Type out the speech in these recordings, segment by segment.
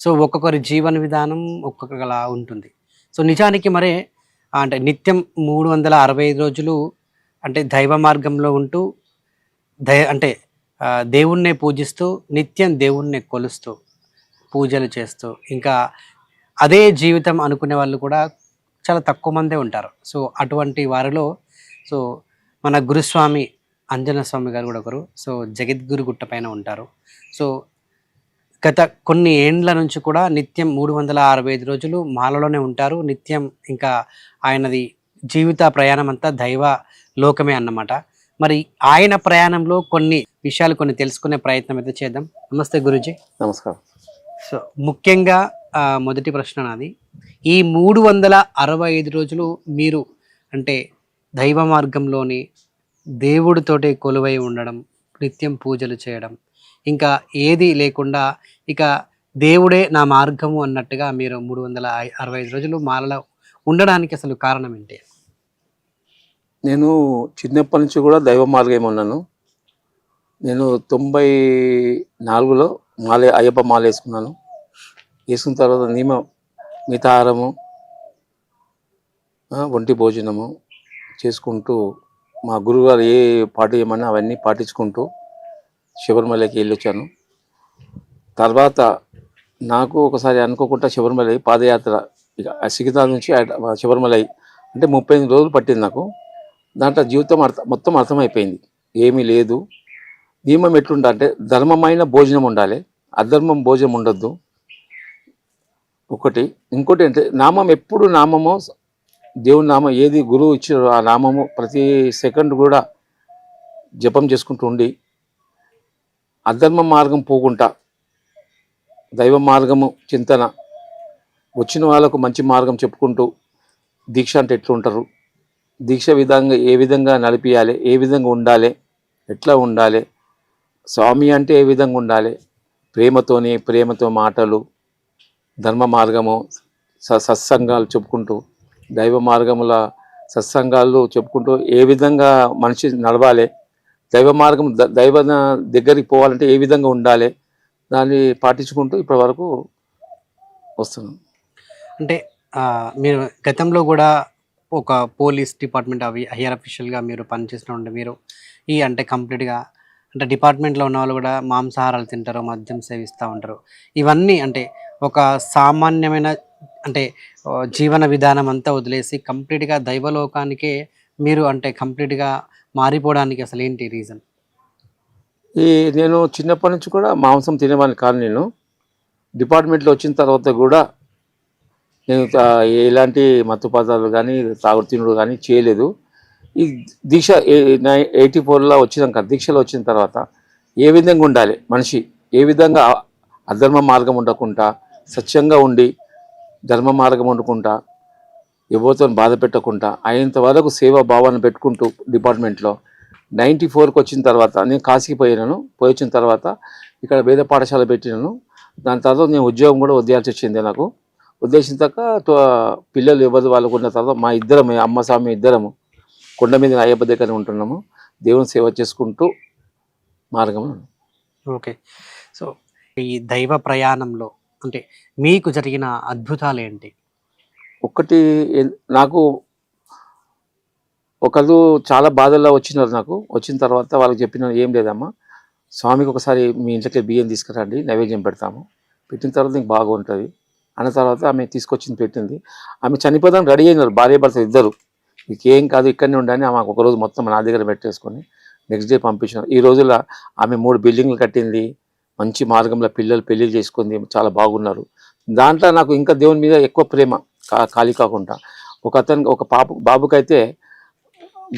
So ఒక్కొక్కరి జీవన విధానం ఒక్కొక్కలా ఉంటుంది. సో నిజానికి మరి అంటే నిత్యం మూడు వందల అరవై ఐదు రోజులు అంటే దైవ మార్గంలో ఉంటూ దయ అంటే దేవుణ్ణే పూజిస్తూ నిత్యం దేవుణ్ణే కొలుస్తూ పూజలు చేస్తూ ఇంకా అదే జీవితం అనుకునే వాళ్ళు కూడా చాలా తక్కువ మందే ఉంటారు. సో అటువంటి వారిలో సో మన గురుస్వామి అంజన స్వామి గారు కూడా ఒకరు సో జగద్గురు గుట్ట పైన ఉంటారు. సో గత కొన్ని ఏండ్ల నుంచి కూడా నిత్యం మూడు వందల అరవై ఐదు రోజులు మాలలోనే ఉంటారు. నిత్యం ఇంకా ఆయనది జీవిత ప్రయాణం అంతా దైవ లోకమే అన్నమాట. మరి ఆయన ప్రయాణంలో కొన్ని విషయాలు కొన్ని తెలుసుకునే ప్రయత్నం అయితే చేద్దాం. నమస్తే గురుజీ. నమస్కారం. సో ముఖ్యంగా మొదటి ప్రశ్న నాది. ఈ మూడు వందల అరవై ఐదు రోజులు మీరు అంటే దైవ మార్గంలోని దేవుడితోటి కొలువై ఉండడం నిత్యం పూజలు చేయడం ఇంకా ఏది లేకుండా ఇక దేవుడే నా మార్గము అన్నట్టుగా మీరు మూడు వందల అరవై ఐదు రోజులు మాలలో ఉండడానికి అసలు కారణం ఏంటి? నేను చిన్నప్పటి నుంచి కూడా దైవ మార్గం ఉన్నాను నేను తొంభై నాలుగులో మాలే అయ్యప్ప మాల వేసుకున్నాను. వేసుకున్న తర్వాత నియమ మితాహారము వంటి ఒంటి భోజనము చేసుకుంటూ మా గురువుగారు ఏ పాట ఏమన్నా అవన్నీ పాటించుకుంటూ శబరిమలకి వెళ్ళొచ్చాను. తర్వాత నాకు ఒకసారి అనుకోకుండా శబరిమల పాదయాత్ర ఇక సికింద్రాబాద్ నుంచి హైద- శబరిమల అంటే ముప్పై ఎనిమిది రోజులు పట్టింది నాకు. దాంట్లో జీవితం అర్థం మొత్తం అర్థమైపోయింది. ఏమీ లేదు. నియమం ఎట్లుండాలి అంటే ధర్మమైన భోజనం ఉండాలి. అధర్మం భోజనం ఉండొద్దు. ఒకటి. ఇంకోటి అంటే నామం ఎప్పుడు నామము దేవుని నామం ఏది గురువు ఇచ్చారో ఆ నామము ప్రతి సెకండ్ కూడా జపం చేసుకుంటూ ఉండి అధర్మ మార్గం పోకుండా దైవ మార్గము చింతన వచ్చిన వాళ్ళకు మంచి మార్గం చెప్పుకుంటూ దీక్ష అంటే ఎట్లుంటారు? దీక్ష విధంగా ఏ విధంగా నడిపియాలి? ఏ విధంగా ఉండాలి? ఎట్లా ఉండాలి? స్వామి అంటే ఏ విధంగా ఉండాలి? ప్రేమతోని ప్రేమతో మాటలు ధర్మ మార్గము స సత్సంగాలు చెప్పుకుంటూ దైవ మార్గముల సత్సంగాలు చెప్పుకుంటూ ఏ విధంగా మనిషి నడవాలి? దైవ మార్గం ద- దైవ దగ్గరికి పోవాలంటే ఏ విధంగా ఉండాలి దాన్ని పాటించుకుంటూ ఇప్పటి వరకు వస్తున్నాం. అంటే మీరు గతంలో కూడా ఒక పోలీస్ డిపార్ట్మెంట్ అవి హైయర్ అఫీషియల్గా మీరు పనిచేసినప్పుడు మీరు ఈ అంటే కంప్లీట్గా అంటే డిపార్ట్మెంట్లో ఉన్న వాళ్ళు కూడా మాంసాహారాలు తింటారు మద్యం సేవిస్తూ ఉంటారు. ఇవన్నీ అంటే ఒక సామాన్యమైన అంటే జీవన విధానం అంతా వదిలేసి కంప్లీట్గా దైవలోకానికే మీరు అంటే కంప్లీట్గా మారిపోవడానికి అసలు ఏంటి రీజన్ ఈ నేను చిన్నప్పటి నుంచి కూడా మాంసం తినేవాడిని కాదు నేను. డిపార్ట్మెంట్లో వచ్చిన తర్వాత కూడా నేను ఎలాంటి మత్తు పదార్థాలు కానీ తాగుడు తినుడు కానీ చేయలేదు. ఈ దీక్ష ఎయిటీ ఫోర్లో వచ్చినాక దీక్షలో వచ్చిన తర్వాత ఏ విధంగా ఉండాలి మనిషి? ఏ విధంగా అధర్మ మార్గం ఉండకుండా సత్యంగా ఉండి ధర్మ మార్గం ఉండకుండా ఎవరితో బాధ పెట్టకుండా అయినంత వరకు సేవా భావాన్ని పెట్టుకుంటూ డిపార్ట్మెంట్లో నైంటీ ఫోర్కి వచ్చిన తర్వాత నేను కాశీకి పోయినాను. పోయి వచ్చిన తర్వాత ఇక్కడ వేద పాఠశాల పెట్టినాను. దాని తర్వాత నేను ఉద్యోగం కూడా వదిలేయాల్సి వచ్చింది నాకు. ఉద్దేశించిన తర్వాత పిల్లలు ఎవరు వాళ్ళకు ఉన్న తర్వాత మా ఇద్దరం అమ్మ స్వామి ఇద్దరము కొండ మీద అయ్యప్ప దగ్గర ఉంటున్నాము. దేవుని సేవ చేసుకుంటూ మార్గంలో ఓకే. సో ఈ దైవ ప్రయాణంలో అంటే మీకు జరిగిన అద్భుతాలు ఏంటి? ఒక్కటి నాకు ఒకరు చాలా బాధల్లో వచ్చినారు నాకు. వచ్చిన తర్వాత వాళ్ళకి చెప్పిన ఏం లేదమ్మా. స్వామికి ఒకసారి మీ ఇంట్లోకి బియ్యం తీసుకురండి నైవేద్యం పెడతాము. పెట్టిన తర్వాత నీకు బాగుంటుంది. అన్న తర్వాత ఆమె తీసుకొచ్చింది పెట్టింది. ఆమె చనిపోదాం రెడీ అయినారు భార్య భర్త ఇద్దరు. ఇంకేం కాదు ఇక్కడనే ఉండని ఆమె ఒక రోజు మొత్తం నా దగ్గర పెట్టేసుకొని నెక్స్ట్ డే పంపించినారు. ఈ రోజుల్లో ఆమె మూడు బిల్డింగ్లు కట్టింది మంచి మార్గంలో పిల్లలు పెళ్ళి చేసుకుంది చాలా బాగున్నారు. దాంట్లో నాకు ఇంకా దేవుని మీద ఎక్కువ ప్రేమ. ఖాళీ కాకుండా. ఒక అతనికి ఒక పాప బాబుకైతే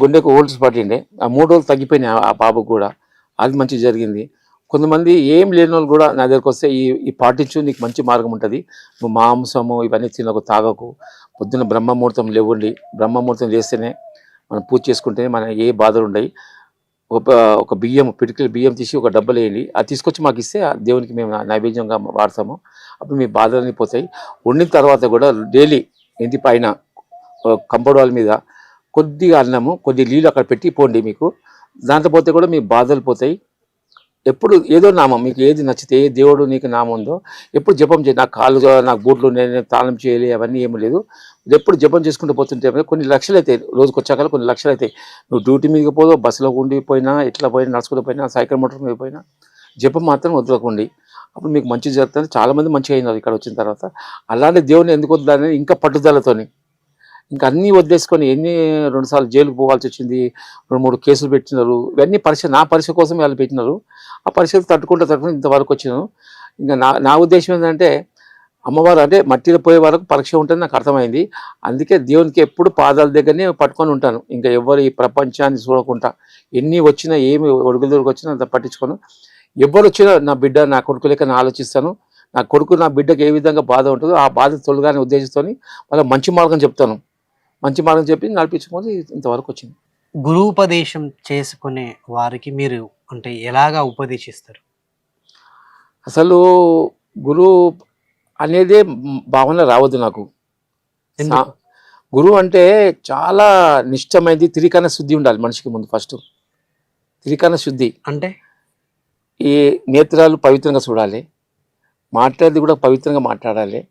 గుండెకు ఓల్డ్స్ పట్టిండే. ఆ మూడు రోజులు తగ్గిపోయినాయి ఆ- ఆ బాబుకు కూడా. అది మంచి జరిగింది. కొంతమంది ఏం లేని వాళ్ళు కూడా నా దగ్గరకు వస్తే ఈ ఈ పాటించు నీకు మంచి మార్గం ఉంటుంది. నువ్వు మాంసము ఇవన్నీ తినకు తాగకు. పొద్దున్న బ్రహ్మముహూర్తం లేవండి. బ్రహ్మముహూర్తం చేస్తేనే మనం పూజ చేసుకుంటేనే మన ఏ బాధలు ఉండవు ఒక ఒక బియ్యం పిడికిల బియ్యం తీసి ఒక డబ్బలు వేయాలి అది తీసుకొచ్చి మాకు ఇస్తే ఆ దేవునికి మేము నైవేద్యంగా వాడతాము. అప్పుడు మీ బాధలన్నీ పోతాయి. వండిన తర్వాత కూడా డైలీ ఇంటి పైన కంపౌండ్ వాల్ మీద కొద్దిగా అన్నము కొద్ది నీళ్ళు అక్కడ పెట్టి పోండి మీకు. దాంట్లో పోతే కూడా మీ బాధలు పోతాయి. ఎప్పుడు ఏదో నామం మీకు ఏది నచ్చితే ఏ దేవుడు నీకు నామం ఉందో ఎప్పుడు జపం చేయ నాకు కాళ్ళు నాకు బూట్లు నేను తాళం చేయాలి అవన్నీ ఏమీ లేదు. ఎప్పుడు జపం చేసుకుంటూ పోతుంటే కొన్ని లక్షలు అవుతాయి రోజుకు వచ్చాక కొన్ని లక్షలు అవుతాయి నువ్వు డ్యూటీ మీదకి పోదో బస్సులో ఉండిపోయినా ఎట్లా పోయినా నడుచుకుంటూ పోయినా సైకిల్ మోటార్ మీద పోయినా జపం మాత్రం వదలకండి. అప్పుడు మీకు మంచి జరుగుతుంది. చాలామంది మంచిగా అయినారు ఇక్కడ వచ్చిన తర్వాత. అలాంటి దేవుని ఎందుకు వద్దని ఇంకా పట్టుదలతోని. ఇంకా అన్నీ వదిలేసుకొని ఎన్ని రెండుసార్లు జైలుకు పోవాల్సి వచ్చింది రెండు మూడు కేసులు పెట్టినారు ఇవన్నీ పరీక్ష నా పరీక్ష కోసం వాళ్ళు పెట్టినారు. ఆ పరీక్షలు తట్టుకుంటూ తట్టుకుంటూ ఇంతవరకు వచ్చినాను. ఇంకా నా నా ఉద్దేశం ఏంటంటే అమ్మవారు అంటే మట్టిలో పోయే వరకు పరీక్ష ఉంటుంది నాకు అర్థమైంది. అందుకే దేవునికి ఎప్పుడు పాదాల దగ్గరనే పట్టుకొని ఉంటాను. ఇంకా ఎవరు ఈ ప్రపంచాన్ని చూడకుండా ఎన్ని వచ్చినా ఏమి ఒడుగులు దొరికి వచ్చినా అంత పట్టించుకోను. ఎవరు వచ్చినా నా బిడ్డ నా కొడుకు లెక్క నేను ఆలోచిస్తాను. నా కొడుకు నా బిడ్డకి ఏ విధంగా బాధ ఉంటుందో ఆ బాధ తొలగానే ఉద్దేశంతో వాళ్ళ మంచి మార్గం చెప్తాను. మంచి మార్గం చెప్పి నడిపించుకొని ఇంతవరకు వచ్చింది. గురూపదేశం చేసుకునే వారికి మీరు అంటే ఎలాగా ఉపదేశిస్తారు? అసలు గురువు అనేదే భావన రావద్దు నాకు. గురువు అంటే చాలా నిష్టమైనది తిరికన శుద్ధి ఉండాలి మనిషికి ముందు ఫస్ట్. తిరికన శుద్ధి. అంటే? ఈ నేత్రాలు పవిత్రంగా చూడాలి. మాట్లాడేది కూడా పవిత్రంగా మాట్లాడాలి.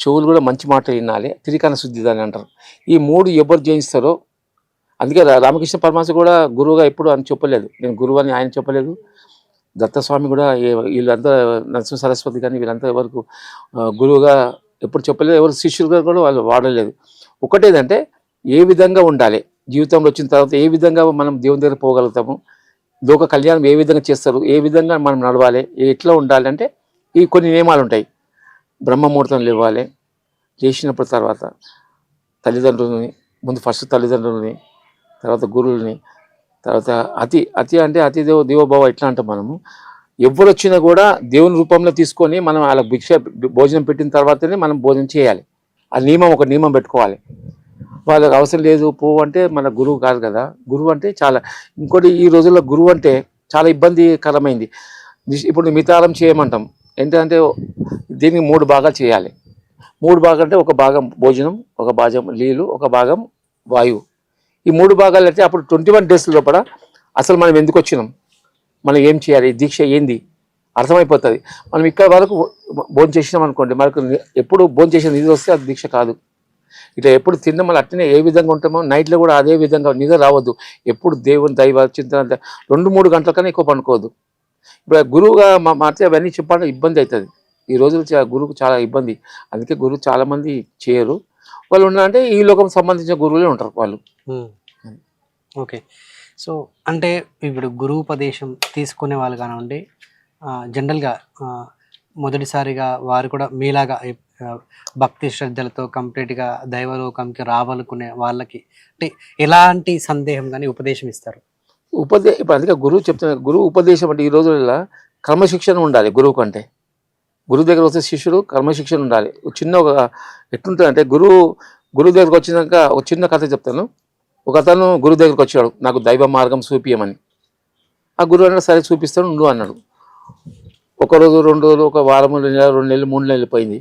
చెవులు కూడా మంచి మాట వినాలి తిరికన శుద్ధి దాని అంటారు. ఈ మూడు ఎవరు జయిస్తారో అందుకే రా- రామకృష్ణ పరమాశ కూడా గురువుగా ఎప్పుడు అని చెప్పలేదు. నేను గురువు అని ఆయన చెప్పలేదు. దత్తస్వామి కూడా వీళ్ళంతా నరసింహ సరస్వతి కానీ వీళ్ళంతా ఎవరికి గురువుగా ఎప్పుడు చెప్పలేదు. ఎవరు శిష్యులుగా కూడా వాళ్ళు వాడలేదు. ఒకటేదంటే ఏ విధంగా ఉండాలి? జీవితంలో వచ్చిన తర్వాత ఏ విధంగా మనం దేవుని దగ్గర పోగలుగుతాము? లోక కళ్యాణం ఏ విధంగా చేస్తారు? ఏ విధంగా మనం నడవాలి? ఎట్లా ఉండాలి? అంటే ఈ కొన్ని నియమాలు ఉంటాయి. బ్రహ్మముహూర్తంలో ఇవ్వాలి చేసినప్పుడు తర్వాత తల్లిదండ్రులని ముందు ఫస్ట్ తల్లిదండ్రులని తర్వాత గురువులని తర్వాత అతి అతి అంటే అతి దేవ దేవోభావ ఎట్లా అంటాం మనము? ఎవరు వచ్చినా కూడా దేవుని రూపంలో తీసుకొని మనం వాళ్ళకి భిక్ష భోజనం పెట్టిన తర్వాతనే మనం భోజనం చేయాలి. ఆ నియమం ఒక నియమం పెట్టుకోవాలి. వాళ్ళకి అవసరం లేదు పో అంటే మన గురువు కాదు కదా. గురువు అంటే చాలా ఇంకోటి ఈ రోజుల్లో గురువు అంటే చాలా ఇబ్బందికరమైంది. ఇప్పుడు మితారం చేయమంటాం. ఏంటంటే దీనికి మూడు భాగాలు చేయాలి. మూడు భాగాలు అంటే ఒక భాగం భోజనం ఒక భాగం నీళ్ళు ఒక భాగం వాయువు. ఈ మూడు భాగాలు అయితే అప్పుడు ట్వంటీ వన్ డేస్ లోపల అసలు మనం ఎందుకు వచ్చినాం? మనం ఏం చేయాలి? దీక్ష ఏంది? అర్థమైపోతుంది. మనం ఇక్కడ వరకు భోజనం చేసినాం అనుకోండి మనకు ఎప్పుడు భోజనం చేసిన నిధి వస్తే అది దీక్ష కాదు. ఇట్లా ఎప్పుడు తిన్న మనం అట్టనే ఏ విధంగా ఉంటామో నైట్లో కూడా అదే విధంగా నిద్ర రావద్దు. ఎప్పుడు దేవుని దైవ చింతన రెండు మూడు గంటల కన్నా ఎక్కువ పండుకోవద్దు. ఇప్పుడు గురువుగా మా మాట్లాడే అవన్నీ చెప్పాలంటే ఇబ్బంది అవుతుంది. ఈ రోజులు గురువుకు చాలా ఇబ్బంది. అందుకే గురువు చాలా మంది చేయరు. వాళ్ళు ఉన్నారంటే ఈ లోకం సంబంధించిన గురువులే ఉంటారు వాళ్ళు. ఓకే. సో అంటే ఇప్పుడు గురూపదేశం తీసుకునే వాళ్ళు కానివ్వండి జనరల్గా మొదటిసారిగా వారు కూడా మీలాగా భక్తి శ్రద్ధలతో కంప్లీట్గా దైవలోకంకి రావాలనుకునే వాళ్ళకి అంటే ఎలాంటి సందేహం కానీ ఉపదేశం ఇస్తారు? ఉపదే ఇప్పుడు అందుకే గురువు చెప్తున్నారు గురువు ఉపదేశం అంటే ఈ రోజుల్లో క్రమశిక్షణ ఉండాలి గురువు కంటే. గురువు దగ్గర వస్తే శిష్యుడు క్రమశిక్షణ ఉండాలి. ఒక చిన్న ఒక ఎట్లుంటుంది అంటే గురువు గురువు దగ్గరకు వచ్చినాక ఒక చిన్న కథ చెప్తాను. ఒక అతను గురువు దగ్గరకు వచ్చాడు నాకు దైవ మార్గం చూపియమని. ఆ గురువు అన్నాడు సరే చూపిస్తాను నువ్వు అన్నాడు. ఒక రోజు రెండు రోజులు ఒక వారం రెండు నెలలు రెండు నెలలు మూడు నెలలు పోయింది.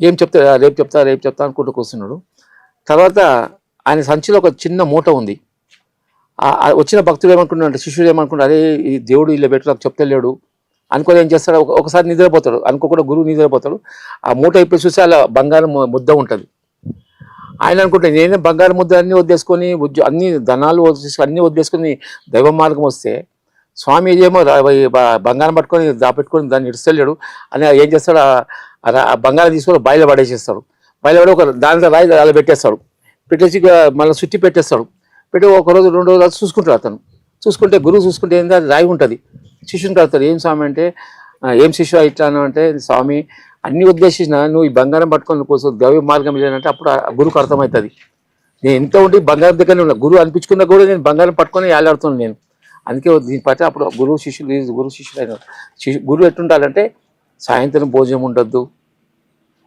ఏం చెప్తా రేపు చెప్తా రేపు చెప్తా అనుకుంటూ కూర్చున్నాడు. తర్వాత ఆయన సంచిలో ఒక చిన్న మూట ఉంది. వచ్చిన భక్తుడు ఏమనుకున్నాడు శిష్యుడు ఏమనుకున్నాడు అరే ఈ దేవుడు ఇలా పెట్టు నాకు చెప్తలేడు. అనుకోని ఏం చేస్తాడు? ఒకసారి నిద్రపోతాడు. అనుకోకుండా గురువు నిద్రపోతాడు. ఆ మూట ఇప్పుడు చూసి అలా బంగారం ముద్ద ఉంటుంది. ఆయన అనుకుంటే నేనే బంగారం ముద్ద అన్నీ వదిలేసుకొని అన్ని ధనాలు వదిలేసి అన్ని వదిలేసుకొని దైవ మార్గం వస్తే స్వామి ఏమో బంగారం పట్టుకొని దాపెట్టుకొని దాన్ని ఇడిస్తలేడు. అని ఏం చేస్తాడు? ఆ- బంగారం తీసుకొని బాయిలో పడేసేస్తాడు బయలు పడి ఒక దానిలో రాయి అలా పెట్టేస్తాడు. పెట్టేసి మళ్ళీ చుట్టి పెట్టేస్తాడు. పెట్టి ఒక రోజు రెండు రోజులు చూసుకుంటాడు అతను. చూసుకుంటే గురువు చూసుకుంటే ఏంది అది రాయి ఉంటుంది. శిష్యుని కడతాడు ఏం స్వామి అంటే ఏం శిష్యు ఇట్లాను అంటే స్వామి అన్ని ఉద్దేశించిన నువ్వు ఈ బంగారం పట్టుకొని కోసం దైవ మార్గం లేదంటే అప్పుడు ఆ గురువుకు అర్థమవుతుంది. నేను ఎంత ఉండి బంగారం దగ్గరనే ఉన్నా. గురువు అనిపించుకున్నా కూడా నేను బంగారం పట్టుకొని ఏలాడుతున్నాను నేను. అందుకే దీని పట్ల అప్పుడు గురువు శిష్యులు గురువు శిష్యులు అయిన గురువు ఎట్టుండాలంటే సాయంత్రం భోజనం ఉండొద్దు.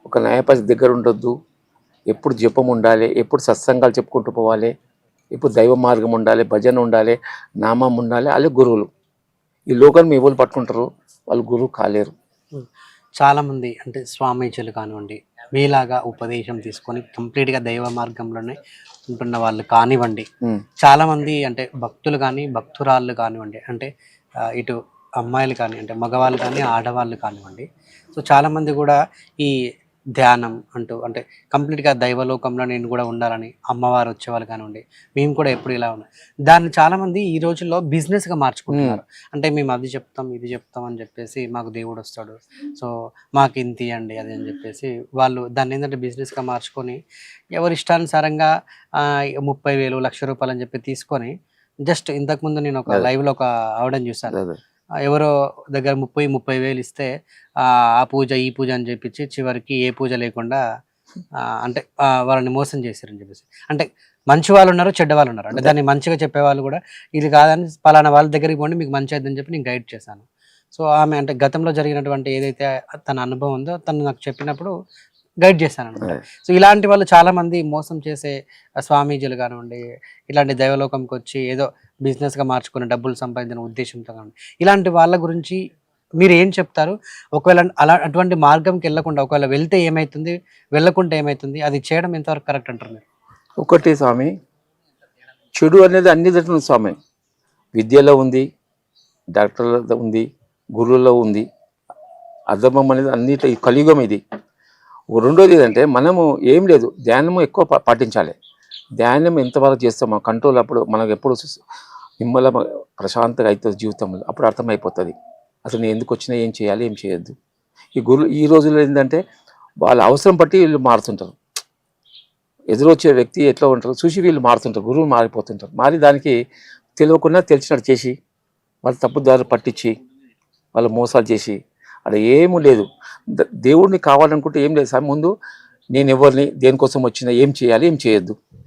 ఒక న్యాయపతి దగ్గర ఉండొద్దు. ఎప్పుడు జపం ఉండాలి ఎప్పుడు సత్సంగాలు చెప్పుకుంటూ పోవాలి. ఇప్పుడు దైవ మార్గం ఉండాలి భజన ఉండాలి నామం ఉండాలి అలాగే గురువులు. ఈ లోకాన్ని ఎవరు పట్టుకుంటారు? వాళ్ళు గురువు కాలేరు. చాలా మంది అంటే స్వామీజీలు కానివ్వండి మీలాగా ఉపదేశం తీసుకొని కంప్లీట్గా దైవ మార్గంలోనే ఉంటున్న వాళ్ళు కానివ్వండి ఉమ్, చాలా మంది అంటే భక్తులు కానీ భక్తురాళ్ళు కానివ్వండి అంటే ఇటు అమ్మాయిలు కానీ అంటే మగవాళ్ళు కానీ ఆడవాళ్ళు కానివ్వండి. సో చాలామంది కూడా ఈ ధ్యానం అంటూ అంటే కంప్లీట్గా దైవలోకంలో నేను కూడా ఉండాలని అమ్మవారు వచ్చేవాళ్ళు కానివ్వండి మేము కూడా ఎప్పుడు ఇలా ఉన్నాం. దాన్ని చాలామంది ఈ రోజుల్లో బిజినెస్గా మార్చుకుంటున్నారు. అంటే మేము అది చెప్తాం ఇది చెప్తాం అని చెప్పేసి మాకు దేవుడు వస్తాడు. సో మాకు ఇంత ఇవ్వండి అది అని చెప్పేసి వాళ్ళు దాన్ని ఏంటంటే బిజినెస్గా మార్చుకొని ఎవరి ఇష్టానుసారంగా ముప్పై వేలు లక్ష రూపాయలు అని చెప్పి తీసుకొని జస్ట్ ఇంతకుముందు నేను ఒక. లైవ్లో ఒక ఆవిడని ఆ, ఎవరో దగ్గర ముప్పై ముప్పై వేలు ఇస్తే ఆ పూజ ఈ పూజ అని చెప్పించి చివరికి ఏ పూజ లేకుండా అంటే వాళ్ళని మోసం చేశారని చెప్పేసి. అంటే మంచి వాళ్ళు ఉన్నారు చెడ్డ వాళ్ళు ఉన్నారు. అంటే. దాన్ని మంచిగా చెప్పేవాళ్ళు కూడా ఇది కాదని పలానా వాళ్ళ దగ్గరికి పోండి మీకు మంచి అని చెప్పి నేను గైడ్ చేశాను. సో ఆమె అంటే గతంలో జరిగినటువంటి ఏదైతే తన అనుభవం ఉందో తను నాకు చెప్పినప్పుడు గైడ్ చేశాను అనమాట అదే. సో ఇలాంటి వాళ్ళు చాలా మంది మోసం చేసే స్వామీజీలు కానివ్వండి ఇలాంటి దైవలోకంకి వచ్చి ఏదో business గా మార్చుకుని డబ్బులు సంపాదించిన ఉద్దేశంతో కానివ్వండి ఇలాంటి వాళ్ళ గురించి మీరు ఏం చెప్తారు? ఒకవేళ అలా అటువంటి మార్గంకి వెళ్ళకుండా ఒకవేళ వెళ్తే ఏమవుతుంది వెళ్ళకుండా ఏమవుతుంది అది చేయడం ఎంతవరకు కరెక్ట్ అంటారు మీరు? ఒకటి స్వామి చెడు అనేది అన్ని ఉంది స్వామి. విద్యలో ఉంది డాక్టర్లో ఉంది గురువులో ఉంది అధర్మం అనేది అన్నిట్లో కలియుగం ఇది. రెండోది ఏంటంటే మనము ఏం లేదు ధ్యానము ఎక్కువ పాటించాలి. ధ్యానం ఎంతవరకు చేస్తామో కంట్రోల్ అప్పుడు మనకు ఎప్పుడు నిమ్మల ప్రశాంతంగా అవుతుంది జీవితంలో అప్పుడు అర్థమైపోతుంది. అసలు నేను ఎందుకు వచ్చినా ఏం చేయాలి ఏం చేయొద్దు. ఈ గురు ఈ రోజుల్లో ఏంటంటే వాళ్ళ అవసరం బట్టి వీళ్ళు మారుతుంటారు. ఎదురొచ్చే వ్యక్తి ఎట్లా ఉంటారు చూసి వీళ్ళు మారుతుంటారు గురువులు మారిపోతుంటారు. మారి దానికి తెలియకుండా తెలిసినట్టు చేసి వాళ్ళు తప్పుదారు పట్టించి వాళ్ళు మోసాలు చేసి అక్కడ ఏమీ లేదు. దేవుడిని కావాలనుకుంటే ఏం లేదు. సార్ ముందు నేను ఎవరిని దేనికోసం వచ్చినా ఏం చేయాలి ఏం చేయొద్దు.